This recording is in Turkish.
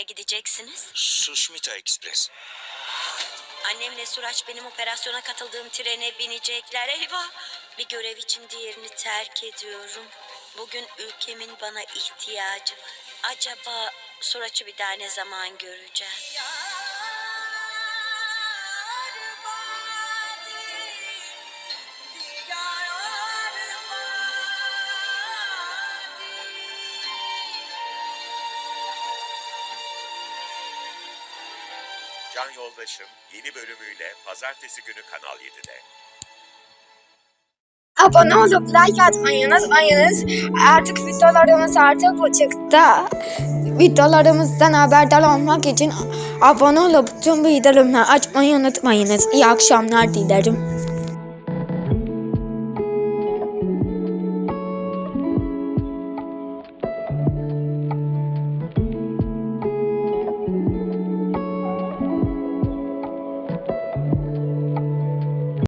trenle gideceksiniz? Sushmita Express. Annemle Suraç benim operasyona katıldığım trene binecekler. Eyvah! Bir görev için diğerini terk ediyorum. Bugün ülkemin bana ihtiyacı var. Acaba Suraç'ı bir daha ne zaman göreceğim? Can Yoldaşım yeni bölümüyle pazartesi günü Kanal 7'de. Abone olup like atmayı unutmayınız. Artık videolarımız artık bu çıktı. Videolarımızdan haberdar olmak için abone olup tüm bildirimleri açmayı unutmayınız. İyi akşamlar dilerim.